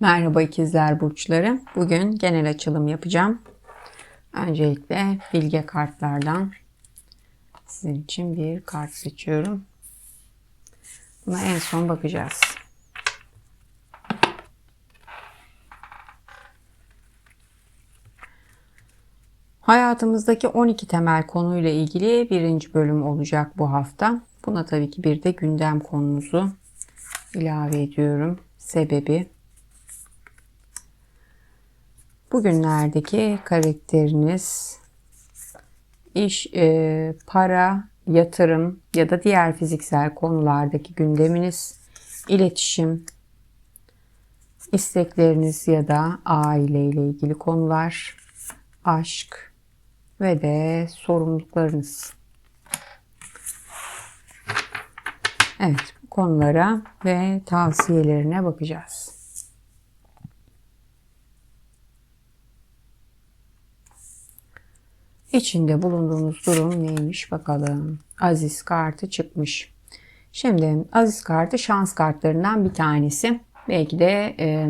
Merhaba ikizler burçları. Bugün genel açılım yapacağım. Öncelikle bilge kartlardan sizin için bir kart seçiyorum. Buna en son bakacağız. Hayatımızdaki 12 temel konuyla ilgili birinci bölüm olacak bu hafta. Buna tabii ki bir de gündem konumuzu ilave ediyorum. Sebebi bugünlerdeki karakteriniz iş, e, para, yatırım ya da diğer fiziksel konulardaki gündeminiz, iletişim, istekleriniz ya da aile ile ilgili konular, aşk ve de sorumluluklarınız. Evet, bu konulara ve tavsiyelerine bakacağız. İçinde bulunduğumuz durum neymiş bakalım. Aziz kartı çıkmış. Şimdi Aziz kartı şans kartlarından bir tanesi. Belki de e,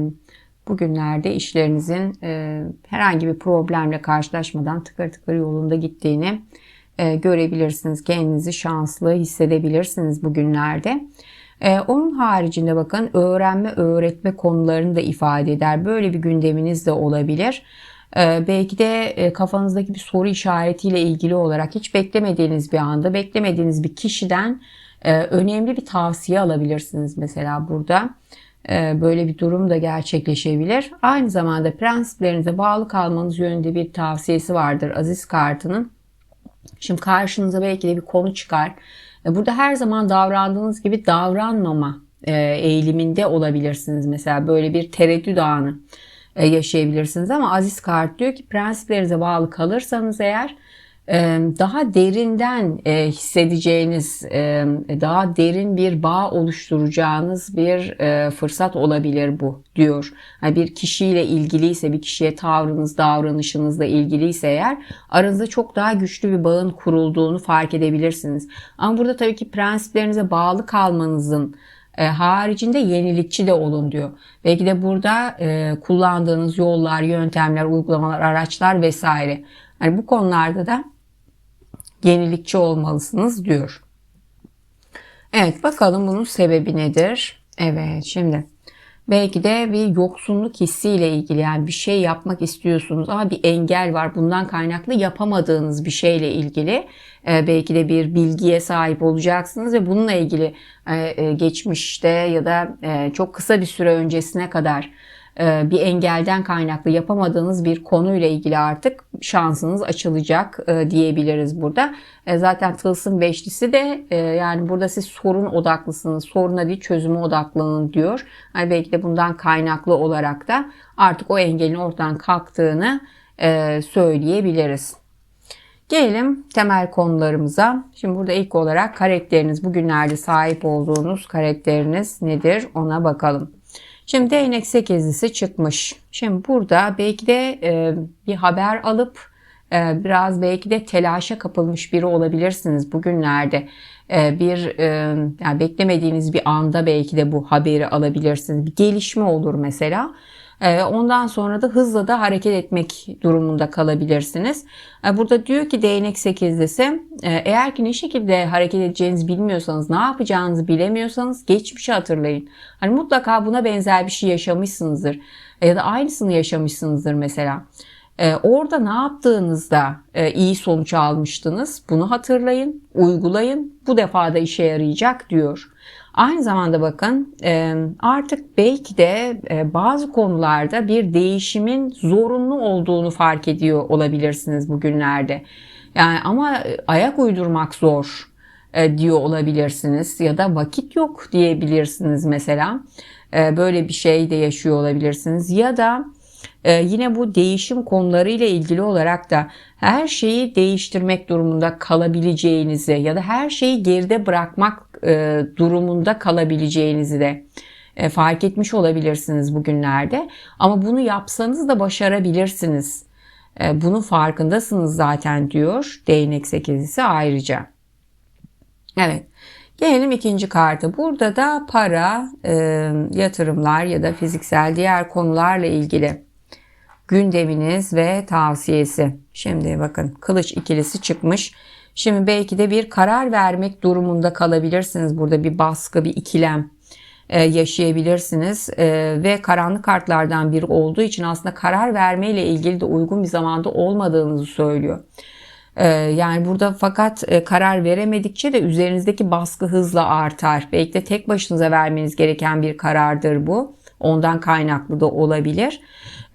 bugünlerde işlerinizin e, herhangi bir problemle karşılaşmadan tıkır tıkır yolunda gittiğini e, görebilirsiniz. Kendinizi şanslı hissedebilirsiniz bugünlerde. E, onun haricinde bakın öğrenme öğretme konularını da ifade eder. Böyle bir gündeminiz de olabilir. Ee, belki de e, kafanızdaki bir soru işaretiyle ilgili olarak hiç beklemediğiniz bir anda, beklemediğiniz bir kişiden e, önemli bir tavsiye alabilirsiniz mesela burada. E, böyle bir durum da gerçekleşebilir. Aynı zamanda prensiplerinize bağlı kalmanız yönünde bir tavsiyesi vardır Aziz kartının. Şimdi karşınıza belki de bir konu çıkar. Burada her zaman davrandığınız gibi davranmama eğiliminde olabilirsiniz. Mesela böyle bir tereddüt anı. E, yaşayabilirsiniz. Ama Aziz Kart diyor ki prensiplerinize bağlı kalırsanız eğer e, daha derinden e, hissedeceğiniz, daha derin bir bağ oluşturacağınız bir fırsat olabilir bu diyor. bir kişiyle ilgiliyse, bir kişiye tavrınız, davranışınızla ilgiliyse eğer aranızda çok daha güçlü bir bağın kurulduğunu fark edebilirsiniz. Ama burada tabii ki prensiplerinize bağlı kalmanızın e, haricinde yenilikçi de olun diyor. Belki de burada e, kullandığınız yollar, yöntemler, uygulamalar, araçlar vesaire. Yani bu konularda da yenilikçi olmalısınız diyor. Evet bakalım bunun sebebi nedir? Evet şimdi belki de bir yoksunluk hissiyle ilgili yani bir şey yapmak istiyorsunuz ama bir engel var. Bundan kaynaklı yapamadığınız bir şeyle ilgili e, belki de bir bilgiye sahip olacaksınız ve bununla ilgili e, e, geçmişte ya da çok kısa bir süre öncesine kadar bir engelden kaynaklı yapamadığınız bir konuyla ilgili artık şansınız açılacak diyebiliriz burada. Zaten tılsım beşlisi de yani burada siz sorun odaklısınız. Soruna değil çözüme odaklanın diyor. Yani belki de bundan kaynaklı olarak da artık o engelin ortadan kalktığını söyleyebiliriz. Gelelim temel konularımıza. Şimdi burada ilk olarak karakteriniz, bugünlerde sahip olduğunuz karakteriniz nedir ona bakalım. Şimdi değnek sekizlisi çıkmış. Şimdi burada belki de e, bir haber alıp e, biraz belki de telaşa kapılmış biri olabilirsiniz bugünlerde. E, bir e, yani beklemediğiniz bir anda belki de bu haberi alabilirsiniz. Bir gelişme olur mesela. Ondan sonra da hızla da hareket etmek durumunda kalabilirsiniz. Ee, burada diyor ki değnek 8'desi e, eğer ki ne şekilde hareket edeceğinizi bilmiyorsanız, ne yapacağınızı bilemiyorsanız geçmişi hatırlayın. Hani mutlaka buna benzer bir şey yaşamışsınızdır ya da aynısını yaşamışsınızdır mesela. Ee, orada ne yaptığınızda e, iyi sonuç almıştınız bunu hatırlayın, uygulayın. Bu defa da işe yarayacak diyor. Aynı zamanda bakın artık belki de bazı konularda bir değişimin zorunlu olduğunu fark ediyor olabilirsiniz bugünlerde. Yani ama ayak uydurmak zor diyor olabilirsiniz ya da vakit yok diyebilirsiniz mesela. Böyle bir şey de yaşıyor olabilirsiniz ya da yine bu değişim konularıyla ilgili olarak da her şeyi değiştirmek durumunda kalabileceğinizi ya da her şeyi geride bırakmak e, durumunda kalabileceğinizi de e, fark etmiş olabilirsiniz bugünlerde. Ama bunu yapsanız da başarabilirsiniz. E, bunun farkındasınız zaten diyor değnek sekizlisi ayrıca. Evet. Gelelim ikinci kartı. Burada da para, e, yatırımlar ya da fiziksel diğer konularla ilgili gündeminiz ve tavsiyesi. Şimdi bakın kılıç ikilisi çıkmış. Şimdi belki de bir karar vermek durumunda kalabilirsiniz. Burada bir baskı, bir ikilem e, yaşayabilirsiniz e, ve karanlık kartlardan biri olduğu için aslında karar verme ile ilgili de uygun bir zamanda olmadığınızı söylüyor. E, yani burada fakat karar veremedikçe de üzerinizdeki baskı hızla artar. Belki de tek başınıza vermeniz gereken bir karardır bu. Ondan kaynaklı da olabilir.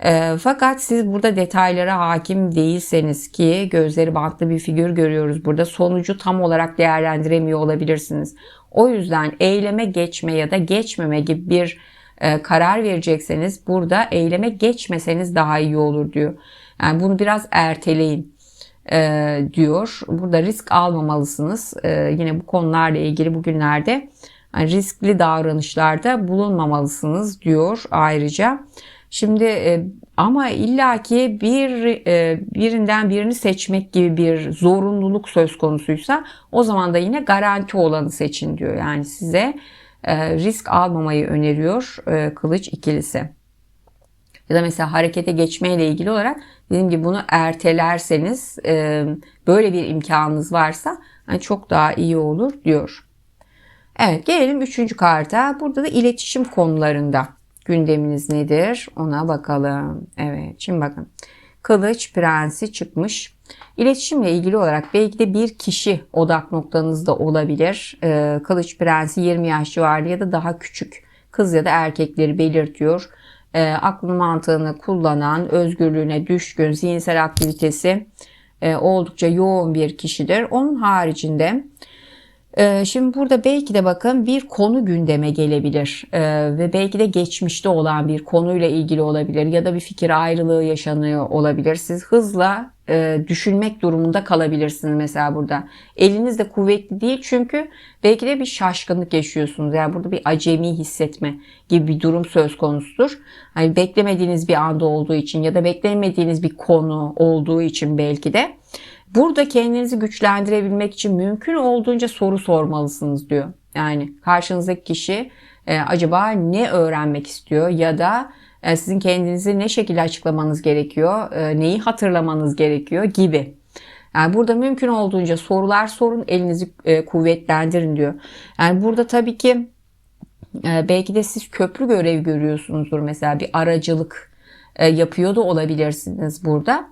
E, fakat siz burada detaylara hakim değilseniz ki gözleri bantlı bir figür görüyoruz burada sonucu tam olarak değerlendiremiyor olabilirsiniz. O yüzden eyleme geçme ya da geçmeme gibi bir e, karar verecekseniz burada eyleme geçmeseniz daha iyi olur diyor. Yani bunu biraz erteleyin e, diyor. Burada risk almamalısınız. E, yine bu konularla ilgili bugünlerde yani riskli davranışlarda bulunmamalısınız diyor ayrıca. Şimdi e, ama illaki bir e, birinden birini seçmek gibi bir zorunluluk söz konusuysa o zaman da yine garanti olanı seçin diyor. Yani size e, risk almamayı öneriyor kılıç ikilisi. Ya da mesela harekete geçmeyle ilgili olarak dediğim gibi bunu ertelerseniz böyle bir imkanınız varsa hani çok daha iyi olur diyor. Evet gelelim üçüncü karta. Burada da iletişim konularında gündeminiz nedir ona bakalım. Evet şimdi bakın. Kılıç prensi çıkmış. İletişimle ilgili olarak belki de bir kişi odak noktanızda olabilir. Ee, Kılıç prensi 20 yaş civarı ya da daha küçük kız ya da erkekleri belirtiyor. E, aklını mantığını kullanan, özgürlüğüne düşkün, zihinsel aktivitesi e, oldukça yoğun bir kişidir. Onun haricinde ee, şimdi burada belki de bakın bir konu gündeme gelebilir ee, ve belki de geçmişte olan bir konuyla ilgili olabilir ya da bir fikir ayrılığı yaşanıyor olabilir. Siz hızla e, düşünmek durumunda kalabilirsiniz mesela burada. Eliniz de kuvvetli değil çünkü belki de bir şaşkınlık yaşıyorsunuz. Yani burada bir acemi hissetme gibi bir durum söz konusudur. Hani beklemediğiniz bir anda olduğu için ya da beklemediğiniz bir konu olduğu için belki de Burada kendinizi güçlendirebilmek için mümkün olduğunca soru sormalısınız diyor. Yani karşınızdaki kişi e, acaba ne öğrenmek istiyor ya da sizin kendinizi ne şekilde açıklamanız gerekiyor, e, neyi hatırlamanız gerekiyor gibi. Yani burada mümkün olduğunca sorular sorun, elinizi e, kuvvetlendirin diyor. Yani burada tabii ki e, belki de siz köprü görev görüyorsunuzdur mesela bir aracılık e, yapıyor da olabilirsiniz burada.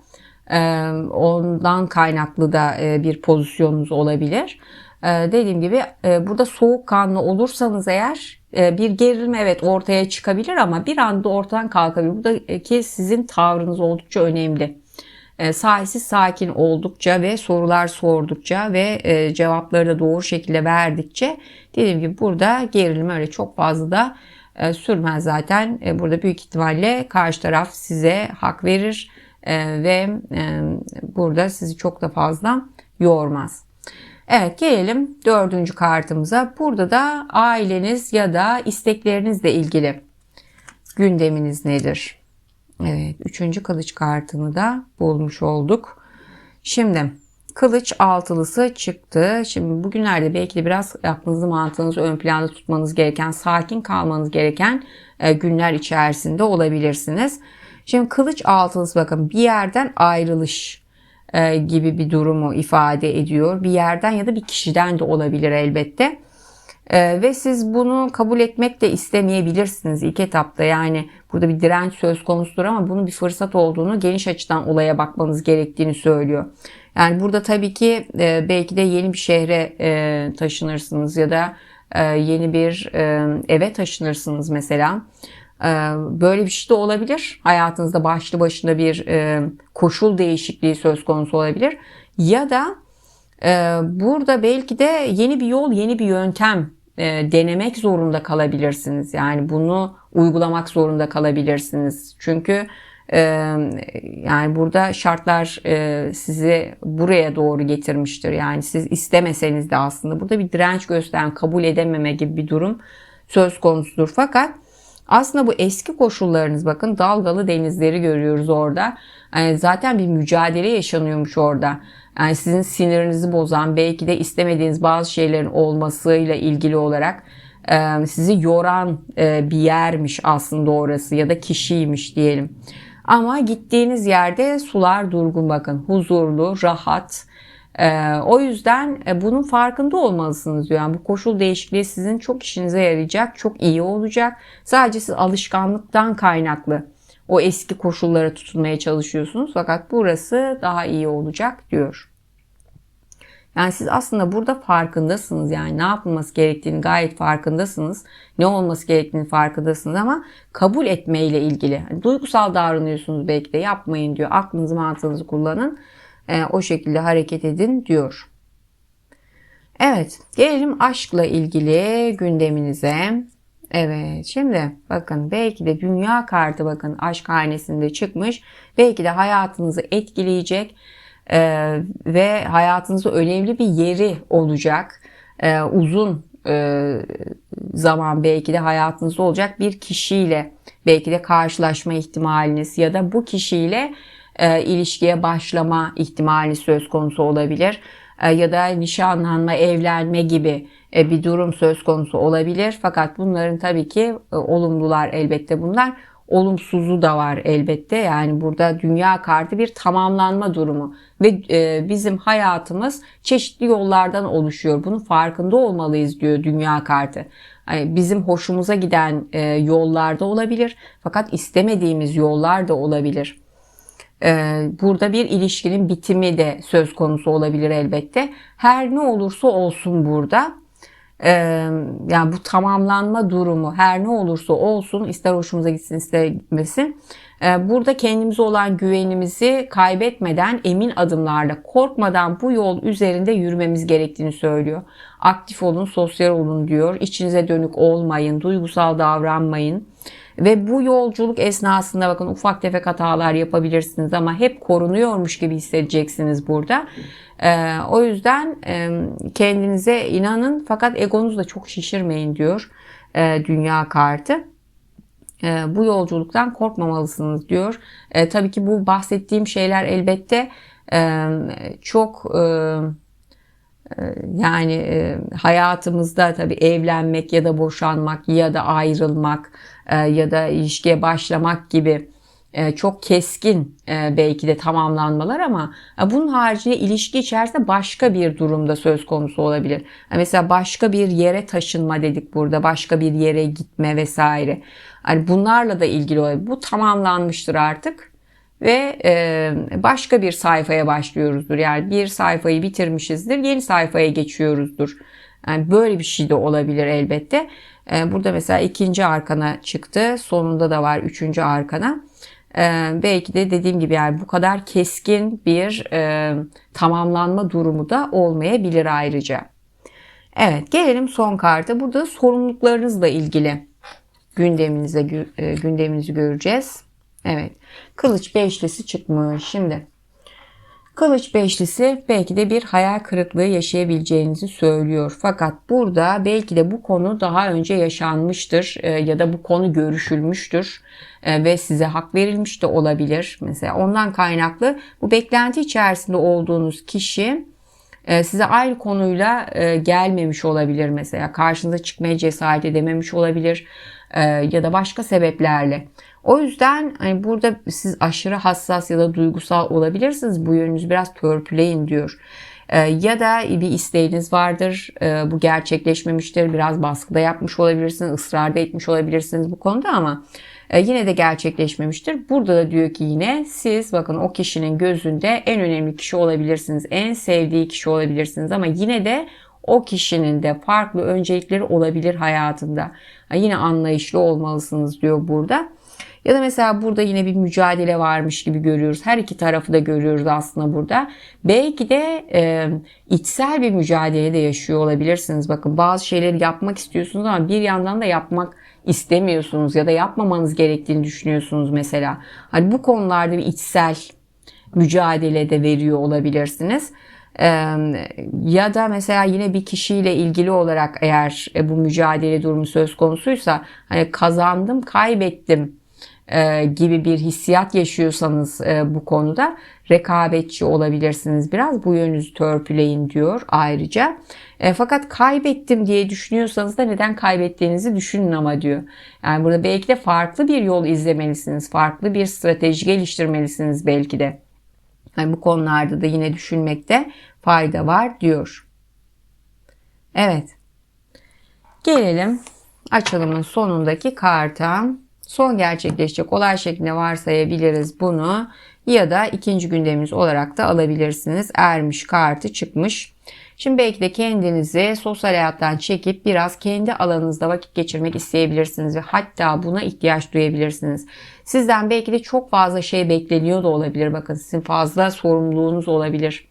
Ondan kaynaklı da bir pozisyonunuz olabilir. Dediğim gibi burada soğukkanlı olursanız eğer bir gerilim evet ortaya çıkabilir ama bir anda ortadan kalkabilir. Buradaki sizin tavrınız oldukça önemli. Sahisiz sakin oldukça ve sorular sordukça ve cevapları da doğru şekilde verdikçe dediğim gibi burada gerilim öyle çok fazla da sürmez zaten. Burada büyük ihtimalle karşı taraf size hak verir ee, ve e, burada sizi çok da fazla yormaz. Evet gelelim dördüncü kartımıza. Burada da aileniz ya da isteklerinizle ilgili gündeminiz nedir? Evet üçüncü kılıç kartını da bulmuş olduk. Şimdi kılıç altılısı çıktı. Şimdi bugünlerde belki de biraz aklınızı mantığınızı ön planda tutmanız gereken, sakin kalmanız gereken e, günler içerisinde olabilirsiniz. Şimdi kılıç altılısı bakın bir yerden ayrılış e, gibi bir durumu ifade ediyor. Bir yerden ya da bir kişiden de olabilir elbette. E, ve siz bunu kabul etmek de istemeyebilirsiniz ilk etapta. Yani burada bir direnç söz konusudur ama bunun bir fırsat olduğunu geniş açıdan olaya bakmanız gerektiğini söylüyor. Yani burada tabii ki e, belki de yeni bir şehre e, taşınırsınız ya da e, yeni bir e, eve taşınırsınız mesela. Ee, böyle bir şey de olabilir. Hayatınızda başlı başına bir e, koşul değişikliği söz konusu olabilir. Ya da e, burada belki de yeni bir yol, yeni bir yöntem e, denemek zorunda kalabilirsiniz. Yani bunu uygulamak zorunda kalabilirsiniz. Çünkü yani burada şartlar sizi buraya doğru getirmiştir. Yani siz istemeseniz de aslında burada bir direnç gösteren, kabul edememe gibi bir durum söz konusudur. Fakat aslında bu eski koşullarınız bakın dalgalı denizleri görüyoruz orada. Yani zaten bir mücadele yaşanıyormuş orada. Yani sizin sinirinizi bozan, belki de istemediğiniz bazı şeylerin olmasıyla ilgili olarak sizi yoran bir yermiş aslında orası ya da kişiymiş diyelim. Ama gittiğiniz yerde sular durgun bakın. Huzurlu, rahat. Ee, o yüzden e, bunun farkında olmalısınız diyor. Yani bu koşul değişikliği sizin çok işinize yarayacak, çok iyi olacak. Sadece siz alışkanlıktan kaynaklı o eski koşullara tutunmaya çalışıyorsunuz. Fakat burası daha iyi olacak diyor. Yani siz aslında burada farkındasınız yani ne yapılması gerektiğini gayet farkındasınız. Ne olması gerektiğini farkındasınız ama kabul etmeyle ilgili. Hani duygusal davranıyorsunuz belki de yapmayın diyor. Aklınızı mantığınızı kullanın. E, o şekilde hareket edin diyor. Evet gelelim aşkla ilgili gündeminize. Evet şimdi bakın belki de dünya kartı bakın aşk hanesinde çıkmış. Belki de hayatınızı etkileyecek e, ve hayatınızda önemli bir yeri olacak. E, uzun e, zaman belki de hayatınızda olacak bir kişiyle belki de karşılaşma ihtimaliniz ya da bu kişiyle e, ilişkiye başlama ihtimali söz konusu olabilir. E, ya da nişanlanma, evlenme gibi e, bir durum söz konusu olabilir. Fakat bunların tabii ki e, olumlular elbette bunlar olumsuzu da var elbette. Yani burada dünya kartı bir tamamlanma durumu ve e, bizim hayatımız çeşitli yollardan oluşuyor. Bunun farkında olmalıyız diyor dünya kartı. Bizim hoşumuza giden e, yollarda olabilir fakat istemediğimiz yollar da olabilir. E, burada bir ilişkinin bitimi de söz konusu olabilir elbette. Her ne olursa olsun burada yani bu tamamlanma durumu her ne olursa olsun ister hoşumuza gitsin ister gitmesin burada kendimize olan güvenimizi kaybetmeden emin adımlarla korkmadan bu yol üzerinde yürümemiz gerektiğini söylüyor. Aktif olun, sosyal olun diyor. İçinize dönük olmayın, duygusal davranmayın. Ve bu yolculuk esnasında bakın ufak tefek hatalar yapabilirsiniz ama hep korunuyormuş gibi hissedeceksiniz burada. Ee, o yüzden e, kendinize inanın fakat egonuzu da çok şişirmeyin diyor e, dünya kartı. E, bu yolculuktan korkmamalısınız diyor. E, tabii ki bu bahsettiğim şeyler elbette e, çok... E, yani e, hayatımızda tabii evlenmek ya da boşanmak ya da ayrılmak e, ya da ilişkiye başlamak gibi e, çok keskin belki de tamamlanmalar ama bunun haricinde ilişki içerisinde başka bir durumda söz konusu olabilir. Mesela başka bir yere taşınma dedik burada, başka bir yere gitme vesaire. Hani bunlarla da ilgili olabilir. Bu tamamlanmıştır artık ve başka bir sayfaya başlıyoruzdur. Yani bir sayfayı bitirmişizdir, yeni sayfaya geçiyoruzdur. Yani böyle bir şey de olabilir elbette. Burada mesela ikinci arkana çıktı. Sonunda da var üçüncü arkana. belki de dediğim gibi yani bu kadar keskin bir e, tamamlanma durumu da olmayabilir ayrıca. Evet gelelim son karta. Burada sorumluluklarınızla ilgili gündeminize e, gündeminizi göreceğiz. Evet. Kılıç beşlisi çıkmış. Şimdi Kılıç beşlisi belki de bir hayal kırıklığı yaşayabileceğinizi söylüyor. Fakat burada belki de bu konu daha önce yaşanmıştır e, ya da bu konu görüşülmüştür e, ve size hak verilmiş de olabilir. Mesela ondan kaynaklı bu beklenti içerisinde olduğunuz kişi e, size aynı konuyla gelmemiş olabilir mesela. Karşınıza çıkmaya cesaret edememiş olabilir ya da başka sebeplerle. O yüzden hani burada siz aşırı hassas ya da duygusal olabilirsiniz. Bu yönünüzü biraz törpüleyin diyor. Ee, ya da bir isteğiniz vardır. Ee, bu gerçekleşmemiştir. Biraz baskıda yapmış olabilirsiniz. ısrarda etmiş olabilirsiniz bu konuda ama e, yine de gerçekleşmemiştir. Burada da diyor ki yine siz bakın o kişinin gözünde en önemli kişi olabilirsiniz. En sevdiği kişi olabilirsiniz ama yine de o kişinin de farklı öncelikleri olabilir hayatında. Yine anlayışlı olmalısınız diyor burada. Ya da mesela burada yine bir mücadele varmış gibi görüyoruz. Her iki tarafı da görüyoruz aslında burada. Belki de e, içsel bir mücadele de yaşıyor olabilirsiniz. Bakın bazı şeyleri yapmak istiyorsunuz ama bir yandan da yapmak istemiyorsunuz ya da yapmamanız gerektiğini düşünüyorsunuz mesela. Hani bu konularda bir içsel mücadele de veriyor olabilirsiniz. Ya da mesela yine bir kişiyle ilgili olarak eğer bu mücadele durumu söz konusuysa hani kazandım kaybettim e, gibi bir hissiyat yaşıyorsanız e, bu konuda rekabetçi olabilirsiniz biraz. Bu yönünüzü törpüleyin diyor ayrıca. E, fakat kaybettim diye düşünüyorsanız da neden kaybettiğinizi düşünün ama diyor. Yani burada belki de farklı bir yol izlemelisiniz. Farklı bir strateji geliştirmelisiniz belki de. Yani bu konularda da yine düşünmekte fayda var diyor. Evet. Gelelim açılımın sonundaki karta. Son gerçekleşecek olay şeklinde varsayabiliriz bunu ya da ikinci gündemimiz olarak da alabilirsiniz. Ermiş kartı çıkmış. Şimdi belki de kendinizi sosyal hayattan çekip biraz kendi alanınızda vakit geçirmek isteyebilirsiniz ve hatta buna ihtiyaç duyabilirsiniz. Sizden belki de çok fazla şey bekleniyor da olabilir. Bakın sizin fazla sorumluluğunuz olabilir.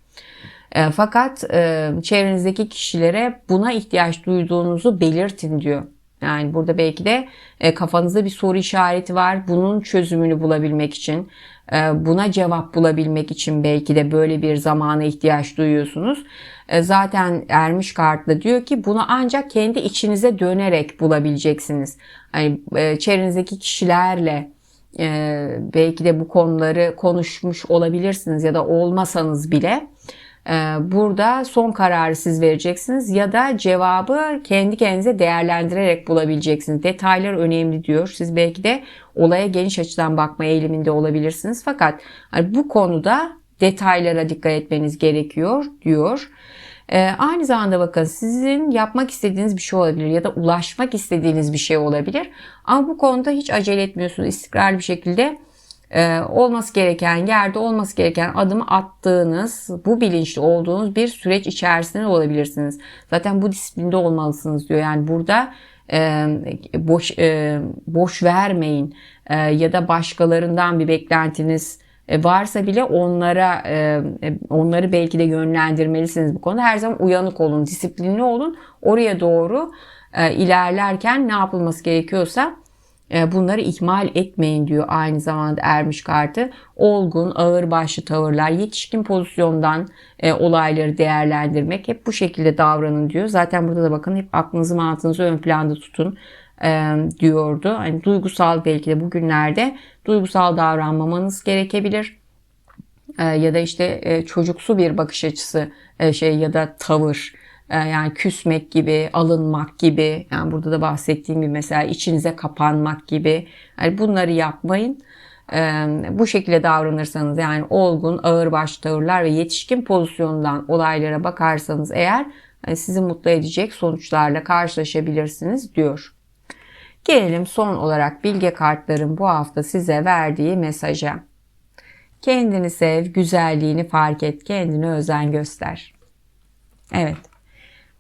E, fakat e, çevrenizdeki kişilere buna ihtiyaç duyduğunuzu belirtin diyor. Yani burada belki de e, kafanızda bir soru işareti var. Bunun çözümünü bulabilmek için, e, buna cevap bulabilmek için belki de böyle bir zamana ihtiyaç duyuyorsunuz. E, zaten Ermiş kartla diyor ki bunu ancak kendi içinize dönerek bulabileceksiniz. Hani e, çevrenizdeki kişilerle e, belki de bu konuları konuşmuş olabilirsiniz ya da olmasanız bile burada son kararı siz vereceksiniz ya da cevabı kendi kendinize değerlendirerek bulabileceksiniz. Detaylar önemli diyor. Siz belki de olaya geniş açıdan bakma eğiliminde olabilirsiniz. Fakat bu konuda detaylara dikkat etmeniz gerekiyor diyor. Ee, aynı zamanda bakın sizin yapmak istediğiniz bir şey olabilir ya da ulaşmak istediğiniz bir şey olabilir. Ama bu konuda hiç acele etmiyorsunuz. İstikrarlı bir şekilde e, olması gereken yerde olması gereken adımı attığınız, bu bilinçli olduğunuz bir süreç içerisinde olabilirsiniz. Zaten bu disiplinde olmalısınız diyor. Yani burada e, boş e, boş vermeyin e, ya da başkalarından bir beklentiniz e, varsa bile onlara e, e, onları belki de yönlendirmelisiniz bu konuda. Her zaman uyanık olun, disiplinli olun. Oraya doğru ilerlerken ne yapılması gerekiyorsa bunları ihmal etmeyin diyor aynı zamanda ermiş kartı. Olgun, ağır başlı tavırlar, yetişkin pozisyondan e, olayları değerlendirmek hep bu şekilde davranın diyor. Zaten burada da bakın hep aklınızı mantığınızı ön planda tutun e, diyordu. Hani duygusal belki de bugünlerde duygusal davranmamanız gerekebilir. E, ya da işte e, çocuksu bir bakış açısı e, şey ya da tavır yani küsmek gibi, alınmak gibi, yani burada da bahsettiğim gibi mesela içinize kapanmak gibi. Yani bunları yapmayın. Ee, bu şekilde davranırsanız yani olgun, ağırbaş tavırlar ve yetişkin pozisyondan olaylara bakarsanız eğer yani sizi mutlu edecek sonuçlarla karşılaşabilirsiniz diyor. Gelelim son olarak bilge kartların bu hafta size verdiği mesaja. Kendini sev, güzelliğini fark et, kendine özen göster. Evet.